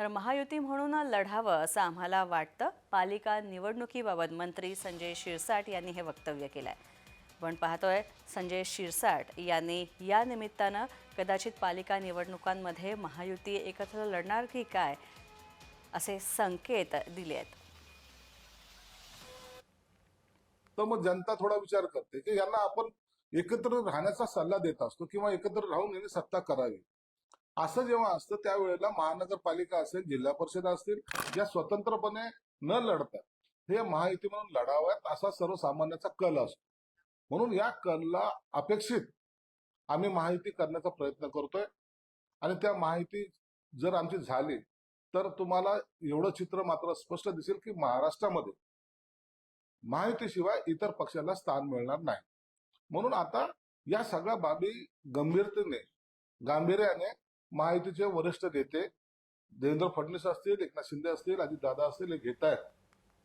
तर महायुती म्हणून लढावं असं आम्हाला वाटतं. पालिका निवडणुकीबाबत मंत्री संजय शिरसाट यांनी हे वक्तव्य केलं आहे पण पाहतोय संजय शिरसाट यांनी या निमित्तानं कदाचित पालिका निवडणुकांमध्ये महायुती एकत्र लढणार की काय असे संकेत दिले आहेत. तर मग जनता थोडा विचार करते की यांना आपण एकत्र राहण्याचा सल्ला देत असतो किंवा एकत्र राहून यांनी सत्ता करावी. असं जेव्हा असतं त्यावेळेला महानगरपालिका असेल जिल्हा परिषद असतील ज्या स्वतंत्रपणे न लढतात हे महायुती म्हणून लढाव्यात असा सर्वसामान्याचा कल असतो. म्हणून या कलला अपेक्षित आम्ही माहिती करण्याचा प्रयत्न करतोय. आणि त्या माहिती जर आमची झाली तर तुम्हाला एवढं चित्र मात्र स्पष्ट दिसेल की महाराष्ट्रामध्ये माहितीशिवाय इतर पक्षाला स्थान मिळणार नाही. म्हणून आता या सगळ्या बाबी गंभीरतेने गांभीर्याने महायुतीचे वरिष्ठ नेते देवेंद्र फडणवीस असतील एकनाथ शिंदे असतील अजित दादा असतील हे घेत आहेत